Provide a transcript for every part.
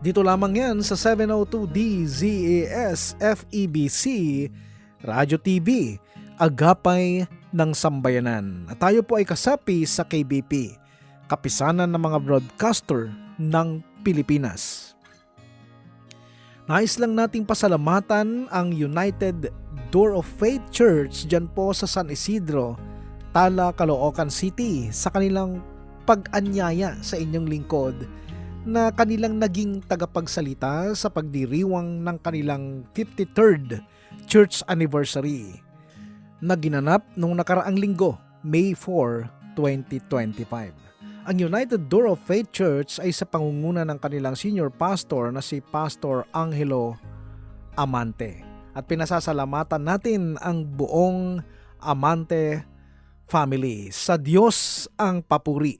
Dito lamang yan sa 702 DZAS FEBC Radio TV, Agapay ng Sambayanan. At tayo po ay kasapi sa KBP, Kapisanan ng mga Broadcaster ng Pilipinas. Nais lang nating pasalamatan ang United Door of Faith Church dyan po sa San Isidro, Tala, Caloocan City sa kanilang pag-anyaya sa inyong lingkod na kanilang naging tagapagsalita sa pagdiriwang ng kanilang 53rd church anniversary na ginanap nung nakaraang linggo, May 4, 2025. Ang United Door of Faith Church ay sa pangunguna ng kanilang senior pastor na si Pastor Angelo Amante. At pinasasalamatan natin ang buong Amante family. Sa Diyos ang papuri.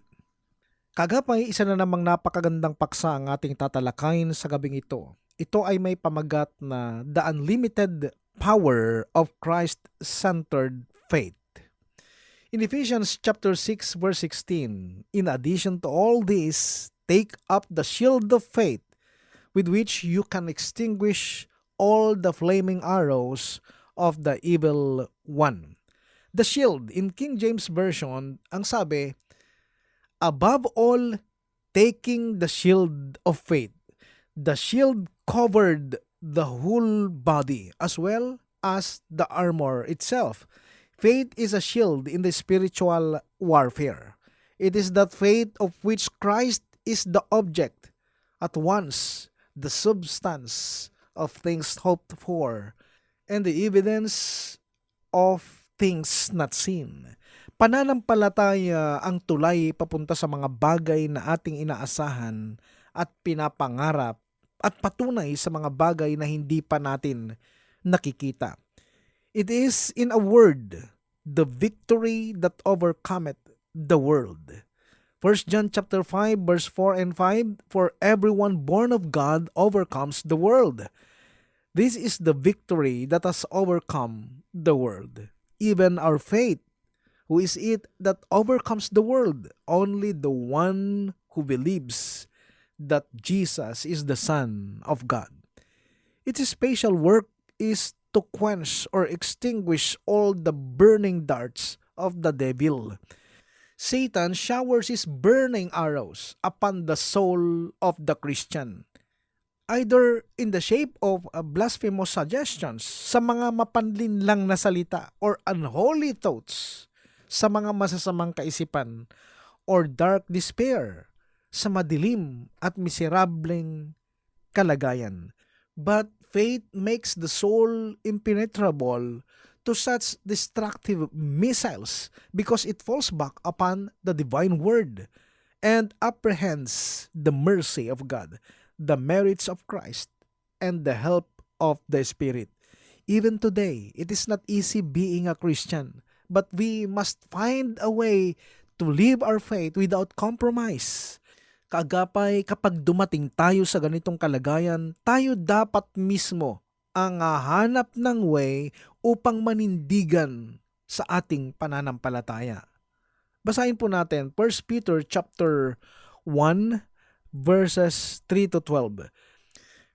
Kagapay, isa na namang napakagandang paksa ang ating tatalakayin sa gabing ito. Ito ay may pamagat na The Unlimited Power of Christ-Centered Faith. In Ephesians chapter 6 verse 16, in addition to all this, take up the shield of faith with which you can extinguish all the flaming arrows of the evil one. The shield in King James Version, ang sabi, above all, taking the shield of faith. The shield covered the whole body as well as the armor itself. Faith is a shield in the spiritual warfare. It is that faith of which Christ is the object, at once the substance of things hoped for, and the evidence of things not seen. Pananampalataya ang tulay papunta sa mga bagay na ating inaasahan at pinapangarap at patunay sa mga bagay na hindi pa natin nakikita. It is, in a word, the victory that overcometh the world. 1 John chapter 5 verse 4 and 5 For everyone born of God overcomes the world. This is the victory that has overcome the world. Even our faith. Who is it that overcomes the world? Only the one who believes that Jesus is the Son of God. Its special work is to quench or extinguish all the burning darts of the devil. Satan showers his burning arrows upon the soul of the Christian, either in the shape of uh, blasphemous suggestions sa mga mapanlinlang na salita or unholy thoughts sa mga masasamang kaisipan or dark despair sa madilim at miserableng kalagayan. But faith makes the soul impenetrable to such destructive missiles because it falls back upon the divine word and apprehends the mercy of God, the merits of Christ, and the help of the Spirit. Even today, it is not easy being a Christian, but we must find a way to live our faith without compromise. Kaagapay, kapag dumating tayo sa ganitong kalagayan, tayo dapat mismo ang hahanap ng way upang manindigan sa ating pananampalataya. Basahin po natin 1 Peter chapter 1 verses 3 to 12.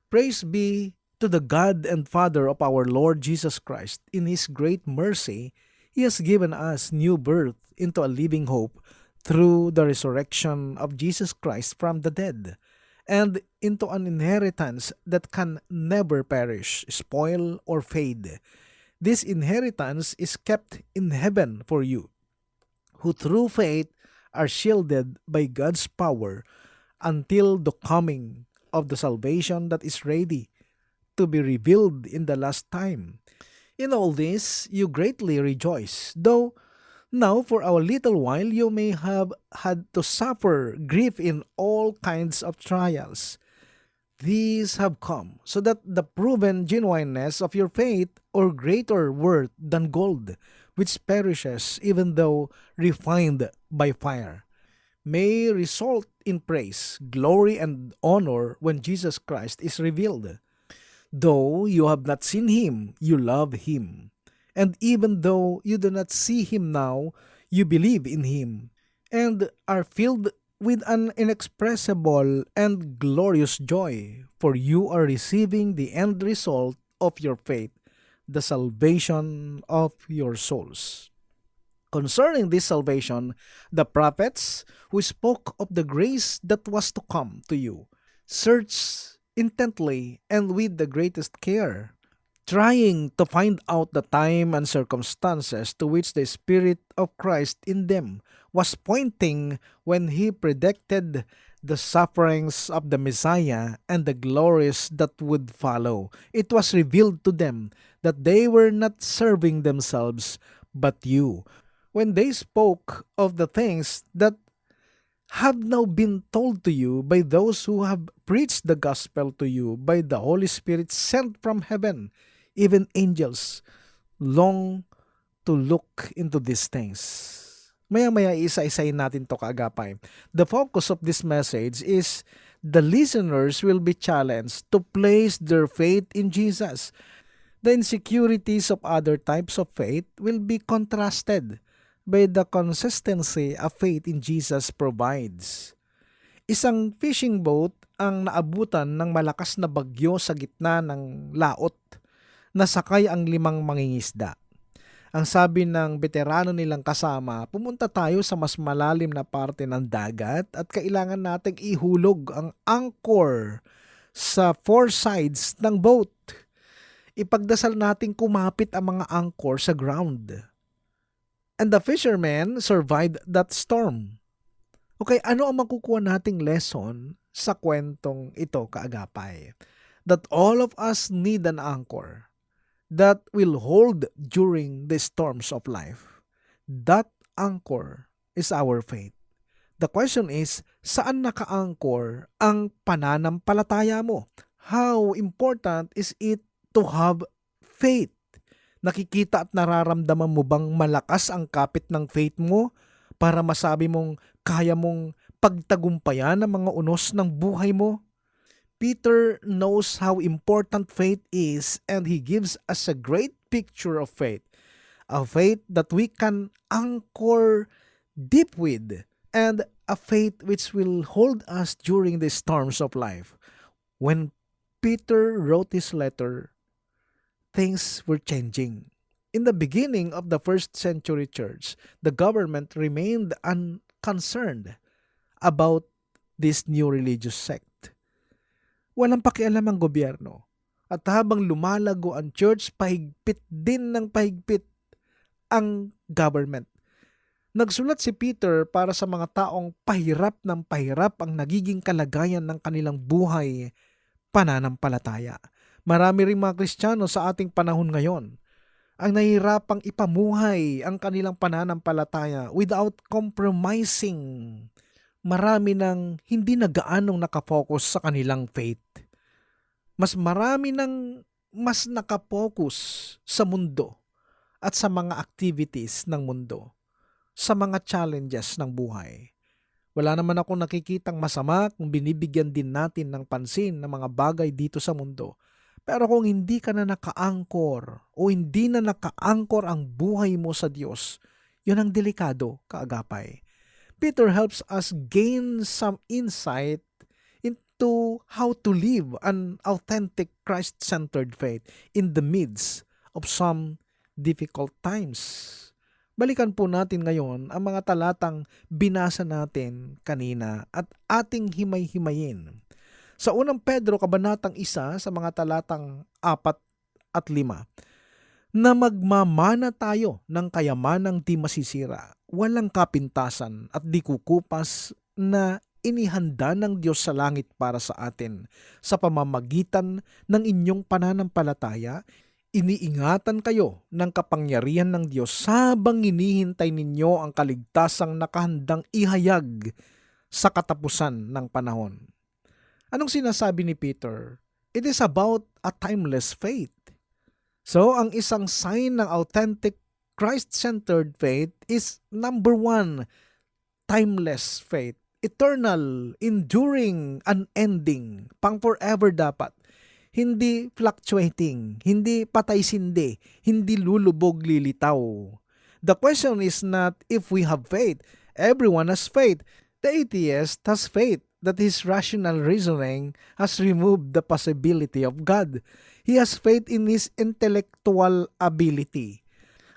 Praise be to the God and Father of our Lord Jesus Christ. In his great mercy, he has given us new birth into a living hope through the resurrection of Jesus Christ from the dead, and into an inheritance that can never perish, spoil, or fade. This inheritance is kept in heaven for you, who through faith are shielded by God's power until the coming of the salvation that is ready to be revealed in the last time. In all this you greatly rejoice, though Now, for a little while, you may have had to suffer grief in all kinds of trials. These have come so that the proven genuineness of your faith or greater worth than gold, which perishes even though refined by fire, may result in praise, glory, and honor when Jesus Christ is revealed. Though you have not seen him, you love him. And even though you do not see him now, you believe in him and are filled with an inexpressible and glorious joy, for you are receiving the end result of your faith, the salvation of your souls. Concerning this salvation, the prophets who spoke of the grace that was to come to you searched intently and with the greatest care, trying to find out the time and circumstances to which the Spirit of Christ in them was pointing when he predicted the sufferings of the Messiah and the glories that would follow. It was revealed to them that they were not serving themselves but you. When they spoke of the things that have now been told to you by those who have preached the gospel to you by the Holy Spirit sent from heaven, even angels long to look into these things. Maya-maya isa-isayin natin to kaagapay. The focus of this message is the listeners will be challenged to place their faith in Jesus. The insecurities of other types of faith will be contrasted by the consistency of faith in Jesus provides. Isang fishing boat ang naabutan ng malakas na bagyo sa gitna ng laot. Nasakay ang limang mangingisda. Ang sabi ng veterano nilang kasama, pumunta tayo sa mas malalim na parte ng dagat at kailangan nating ihulog ang anchor sa four sides ng boat. Ipagdasal nating kumapit ang mga anchor sa ground And the fishermen survived that storm. Okay, ano ang makukuha nating lesson sa kwentong ito, kaagapay? That all of us need an anchor that will hold during the storms of life. That anchor is our faith. The question is, saan naka-anchor ang pananampalataya mo? How important is it to have faith? Nakikita at nararamdaman mo bang malakas ang kapit ng faith mo para masabi mong kaya mong pagtagumpayan ang mga unos ng buhay mo? Peter knows how important faith is and he gives us a great picture of faith. A faith that we can anchor deep with and a faith which will hold us during the storms of life. When Peter wrote this letter, things were changing. In the beginning of the first century church, the government remained unconcerned about this new religious sect. Walang pakialam ang gobyerno. At habang lumalago ang church, pahigpit din ng pahigpit ang government. Nagsulat si Peter para sa mga taong pahirap ng pahirap ang nagiging kalagayan ng kanilang buhay pananampalataya. Marami ring mga Kristiyano sa ating panahon ngayon ang nahihirapang ipamuhay ang kanilang pananampalataya without compromising. Marami nang hindi na gaanong nakafocus sa kanilang faith. Mas marami nang mas nakapokus sa mundo at sa mga activities ng mundo, sa mga challenges ng buhay. Wala naman akong nakikitang masama kung binibigyan din natin ng pansin ng mga bagay dito sa mundo pero kung hindi ka na nakaangkor o hindi na nakaangkor ang buhay mo sa Diyos, yun ang delikado, kaagapay. Peter helps us gain some insight into how to live an authentic Christ-centered faith in the midst of some difficult times. Balikan po natin ngayon ang mga talatang binasa natin kanina at ating himay-himayin sa unang Pedro, kabanatang isa sa mga talatang apat at lima, na magmamana tayo ng kayamanang di masisira, walang kapintasan at di kukupas na inihanda ng Diyos sa langit para sa atin. Sa pamamagitan ng inyong pananampalataya, iniingatan kayo ng kapangyarihan ng Diyos habang inihintay ninyo ang kaligtasang nakahandang ihayag sa katapusan ng panahon. Anong sinasabi ni Peter? It is about a timeless faith. So, ang isang sign ng authentic Christ-centered faith is number one, timeless faith. Eternal, enduring, unending, pang forever dapat. Hindi fluctuating, hindi patay-sindi, hindi lulubog lilitaw. The question is not if we have faith. Everyone has faith. The atheist has faith that his rational reasoning has removed the possibility of God. He has faith in his intellectual ability.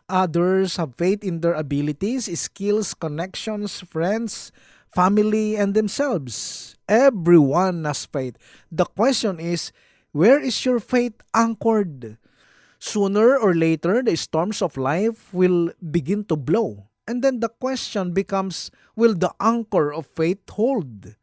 Others have faith in their abilities, skills, connections, friends, family, and themselves. Everyone has faith. The question is, where is your faith anchored? Sooner or later, the storms of life will begin to blow. And then the question becomes, will the anchor of faith hold?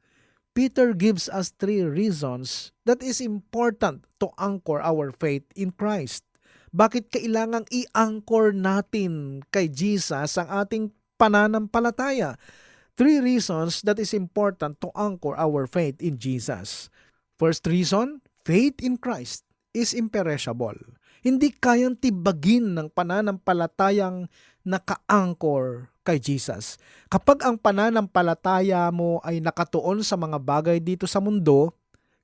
Peter gives us three reasons that is important to anchor our faith in Christ. Bakit kailangang i-anchor natin kay Jesus ang ating pananampalataya? Three reasons that is important to anchor our faith in Jesus. First reason, faith in Christ is imperishable. Hindi kayang tibagin ng pananampalatayang naka-anchor kay Jesus. Kapag ang pananampalataya mo ay nakatuon sa mga bagay dito sa mundo,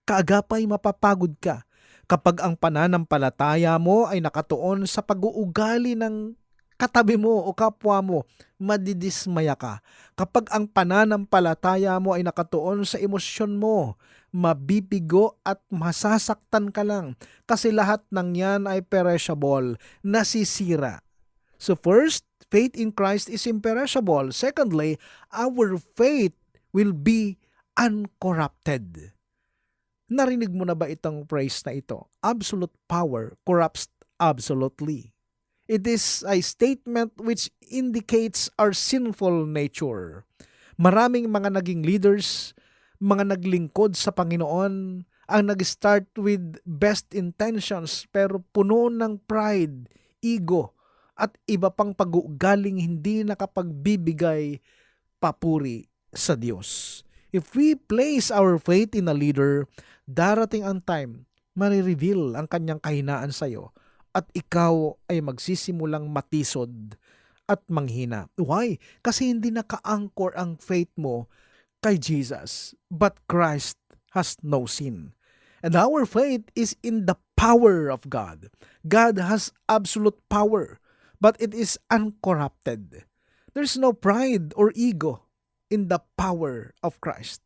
kaagapay mapapagod ka. Kapag ang pananampalataya mo ay nakatuon sa pag-uugali ng katabi mo o kapwa mo, madidismaya ka. Kapag ang pananampalataya mo ay nakatuon sa emosyon mo, mabibigo at masasaktan ka lang kasi lahat ng yan ay perishable, nasisira. So first, faith in Christ is imperishable. Secondly, our faith will be uncorrupted. Narinig mo na ba itong phrase na ito? Absolute power corrupts absolutely. It is a statement which indicates our sinful nature. Maraming mga naging leaders, mga naglingkod sa Panginoon, ang nag-start with best intentions pero puno ng pride, ego, at iba pang pag-uugaling hindi nakapagbibigay papuri sa Diyos. If we place our faith in a leader, darating ang time, marireveal ang kanyang kahinaan sa iyo at ikaw ay magsisimulang matisod at manghina. Why? Kasi hindi naka-anchor ang faith mo kay Jesus, but Christ has no sin. And our faith is in the power of God. God has absolute power, but it is uncorrupted. There's no pride or ego in the power of Christ.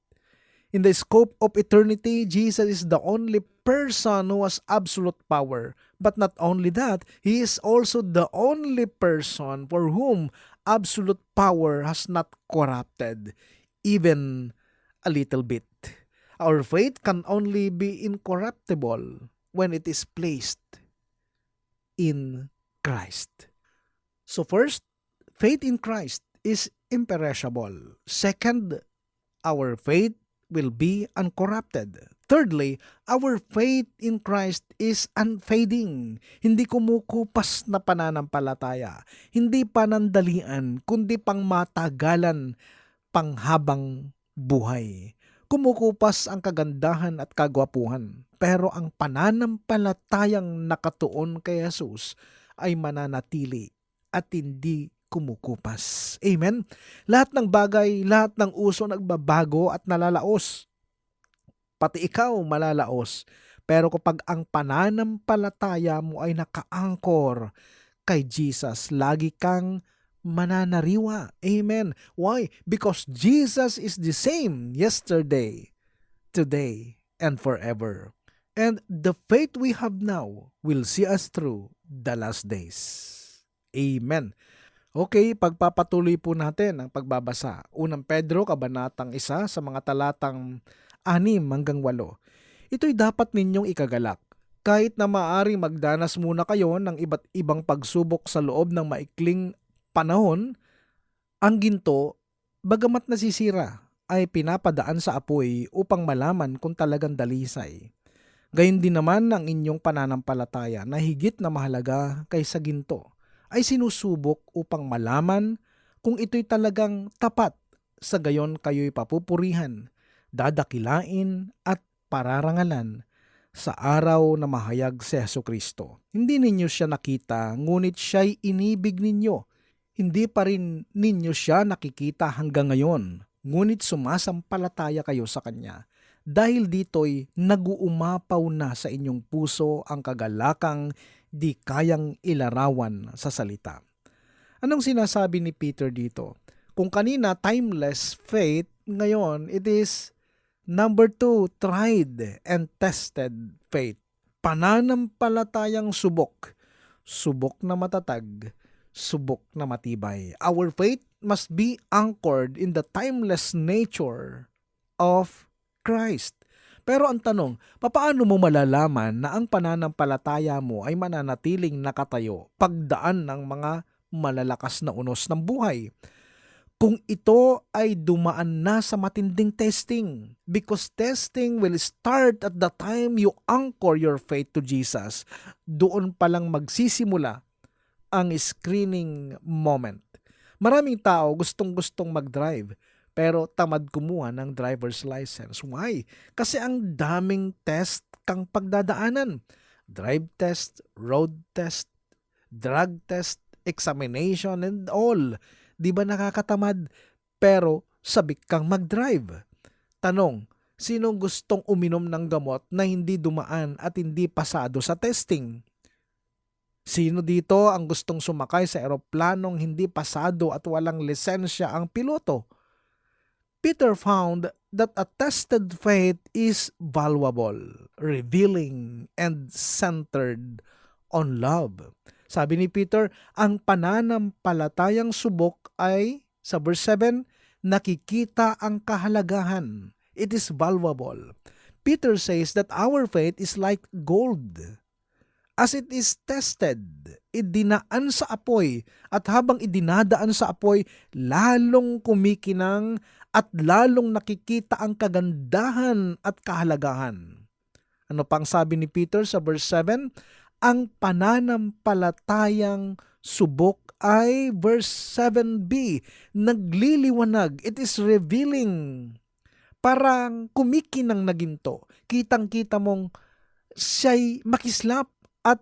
In the scope of eternity, Jesus is the only person who has absolute power. But not only that, He is also the only person for whom absolute power has not corrupted, even a little bit. Our faith can only be incorruptible when it is placed in Christ. So first, faith in Christ is imperishable. Second, our faith will be uncorrupted. Thirdly, our faith in Christ is unfading. Hindi kumukupas na pananampalataya. Hindi panandalian, kundi pang matagalan, panghabang buhay. Kumukupas ang kagandahan at kagwapuhan. Pero ang pananampalatayang nakatuon kay Jesus ay mananatili at hindi kumukupas. Amen? Lahat ng bagay, lahat ng uso nagbabago at nalalaos. Pati ikaw malalaos. Pero kapag ang pananampalataya mo ay nakaangkor kay Jesus, lagi kang mananariwa. Amen. Why? Because Jesus is the same yesterday, today, and forever. And the faith we have now will see us through the last days. Amen. Okay, pagpapatuloy po natin ang pagbabasa. Unang Pedro, kabanatang isa sa mga talatang 6 hanggang 8. Ito'y dapat ninyong ikagalak. Kahit na maaring magdanas muna kayo ng iba't ibang pagsubok sa loob ng maikling panahon, ang ginto, bagamat nasisira, ay pinapadaan sa apoy upang malaman kung talagang dalisay. Gayun din naman ang inyong pananampalataya na higit na mahalaga kaysa ginto ay sinusubok upang malaman kung ito'y talagang tapat sa gayon kayo'y papupurihan, dadakilain at pararangalan sa araw na mahayag si Heso Kristo. Hindi ninyo siya nakita, ngunit siya'y inibig ninyo. Hindi pa rin ninyo siya nakikita hanggang ngayon, ngunit sumasampalataya kayo sa Kanya. Dahil dito'y naguumapaw na sa inyong puso ang kagalakang di kayang ilarawan sa salita. Anong sinasabi ni Peter dito? Kung kanina timeless faith, ngayon it is number two, tried and tested faith. Pananampalatayang subok. Subok na matatag, subok na matibay. Our faith must be anchored in the timeless nature of Christ. Pero ang tanong, papaano mo malalaman na ang pananampalataya mo ay mananatiling nakatayo pagdaan ng mga malalakas na unos ng buhay? Kung ito ay dumaan na sa matinding testing, because testing will start at the time you anchor your faith to Jesus. Doon pa lang magsisimula ang screening moment. Maraming tao gustong-gustong mag-drive pero tamad kumuha ng driver's license. Why? Kasi ang daming test kang pagdadaanan. Drive test, road test, drug test, examination and all. Di ba nakakatamad? Pero sabik kang mag-drive. Tanong, sino gustong uminom ng gamot na hindi dumaan at hindi pasado sa testing? Sino dito ang gustong sumakay sa eroplanong hindi pasado at walang lisensya ang piloto? Peter found that a tested faith is valuable, revealing, and centered on love. Sabi ni Peter, ang pananampalatayang subok ay, sa verse 7, nakikita ang kahalagahan. It is valuable. Peter says that our faith is like gold. As it is tested, idinaan sa apoy, at habang idinadaan sa apoy, lalong kumikinang at lalong nakikita ang kagandahan at kahalagahan. Ano pang sabi ni Peter sa verse 7? Ang pananampalatayang subok ay verse 7b, nagliliwanag. It is revealing. Parang kumikinang na ginto. Kitang-kita mong siya'y makislap at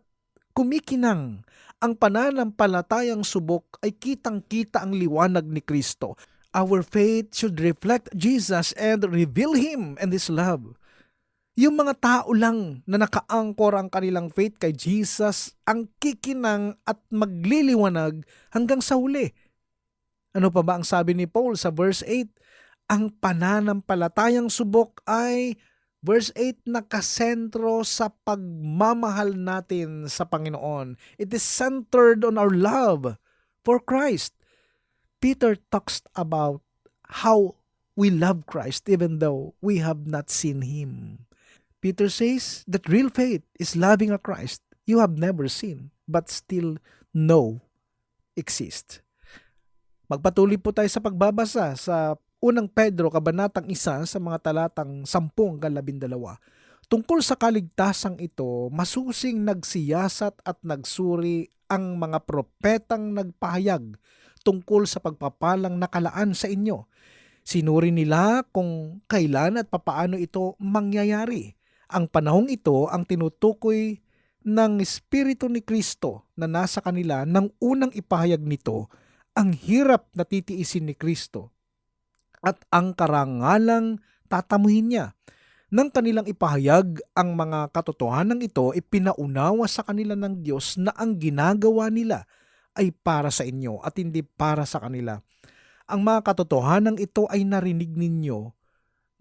kumikinang. Ang pananampalatayang subok ay kitang-kita ang liwanag ni Kristo. Our faith should reflect Jesus and reveal Him and His love. Yung mga tao lang na nakaangkor ang kanilang faith kay Jesus ang kikinang at magliliwanag hanggang sa huli. Ano pa ba ang sabi ni Paul sa verse 8? Ang pananampalatayang subok ay verse 8 nakasentro sa pagmamahal natin sa Panginoon. It is centered on our love for Christ. Peter talks about how we love Christ even though we have not seen Him. Peter says that real faith is loving a Christ you have never seen but still know exists. Magpatuloy po tayo sa pagbabasa sa unang Pedro kabanatang isa sa mga talatang 10 hanggang 12. Tungkol sa kaligtasang ito, masusing nagsiyasat at nagsuri ang mga propetang nagpahayag tungkol sa pagpapalang nakalaan sa inyo. Sinuri nila kung kailan at papaano ito mangyayari. Ang panahong ito ang tinutukoy ng Espiritu ni Kristo na nasa kanila nang unang ipahayag nito ang hirap na titiisin ni Kristo at ang karangalang tatamuhin niya. Nang kanilang ipahayag ang mga katotohanan ito, ipinaunawa sa kanila ng Diyos na ang ginagawa nila ay para sa inyo at hindi para sa kanila. Ang mga katotohanan ito ay narinig ninyo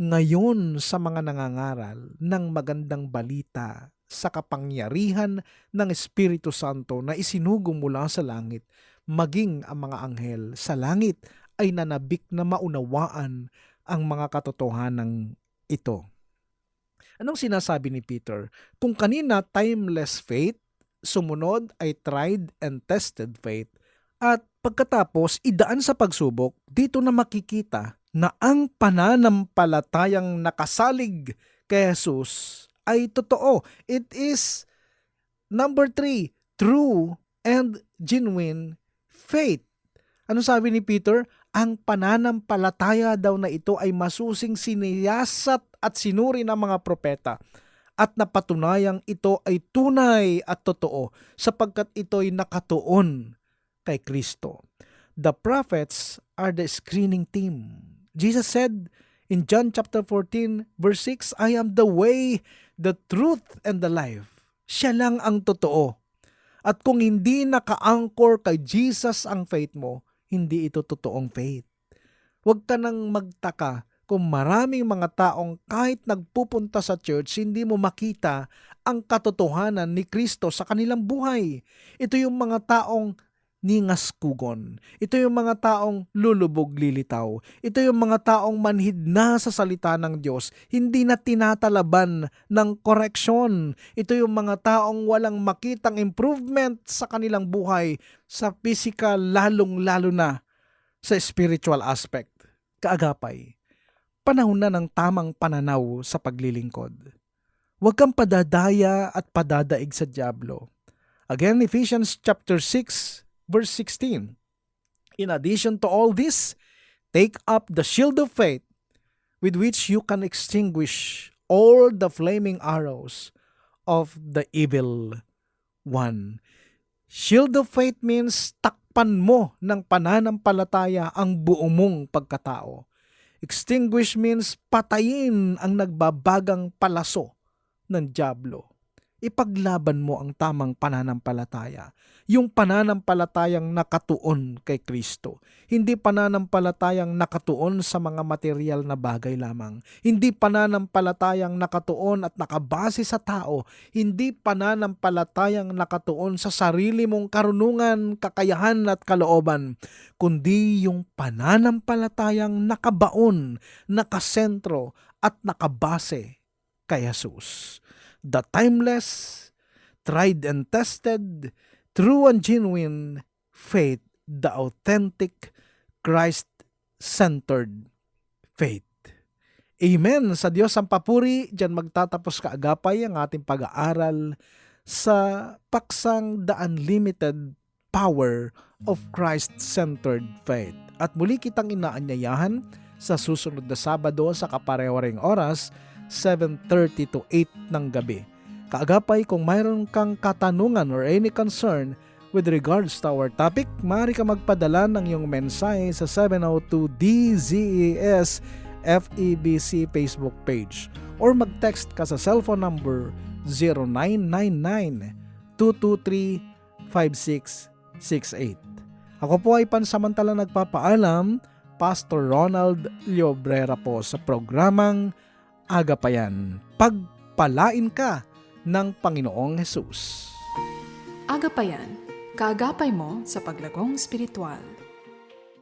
ngayon sa mga nangangaral ng magandang balita sa kapangyarihan ng Espiritu Santo na isinugo mula sa langit, maging ang mga anghel sa langit ay nanabik na maunawaan ang mga katotohanan ito. Anong sinasabi ni Peter? Kung kanina timeless faith, sumunod ay tried and tested faith, at pagkatapos idaan sa pagsubok, dito na makikita na ang pananampalatayang nakasalig kay Jesus ay totoo. It is number three, true and genuine faith. Ano sabi ni Peter? ang pananampalataya daw na ito ay masusing siniyasat at sinuri ng mga propeta at napatunayang ito ay tunay at totoo sapagkat ito'y nakatuon kay Kristo. The prophets are the screening team. Jesus said in John chapter 14 verse 6, I am the way, the truth, and the life. Siya lang ang totoo. At kung hindi naka-anchor kay Jesus ang faith mo, hindi ito totoong faith. Huwag ka nang magtaka kung maraming mga taong kahit nagpupunta sa church, hindi mo makita ang katotohanan ni Kristo sa kanilang buhay. Ito yung mga taong ningas kugon. Ito yung mga taong lulubog lilitaw. Ito yung mga taong manhid na sa salita ng Diyos, hindi na tinatalaban ng koreksyon. Ito yung mga taong walang makitang improvement sa kanilang buhay, sa physical lalong-lalo na sa spiritual aspect. Kaagapay, panahon na ng tamang pananaw sa paglilingkod. Huwag kang padadaya at padadaig sa Diablo. Again, Ephesians chapter 6, verse 16. In addition to all this, take up the shield of faith with which you can extinguish all the flaming arrows of the evil one. Shield of faith means takpan mo ng pananampalataya ang buo mong pagkatao. Extinguish means patayin ang nagbabagang palaso ng Diablo. Ipaglaban mo ang tamang pananampalataya. Yung pananampalatayang nakatuon kay Kristo. Hindi pananampalatayang nakatuon sa mga material na bagay lamang. Hindi pananampalatayang nakatuon at nakabase sa tao. Hindi pananampalatayang nakatuon sa sarili mong karunungan, kakayahan at kalooban. Kundi yung pananampalatayang nakabaon, nakasentro at nakabase kay Jesus the timeless, tried and tested, true and genuine faith, the authentic, Christ-centered faith. Amen. Sa Diyos ang papuri, dyan magtatapos kaagapay ang ating pag-aaral sa paksang The Unlimited Power of Christ-Centered Faith. At muli kitang inaanyayahan sa susunod na Sabado sa kapareho oras 7.30 to 8 ng gabi. Kaagapay kung mayroon kang katanungan or any concern with regards to our topic, maaari ka magpadala ng iyong mensahe sa 702 DZES FEBC Facebook page or mag-text ka sa cellphone number 0999-223-5668. Ako po ay pansamantala nagpapaalam, Pastor Ronald Llobrera po sa programang Agapayan, pagpalain ka ng Panginoong Hesus. Agapayan, kaagapay mo sa paglagong spiritual.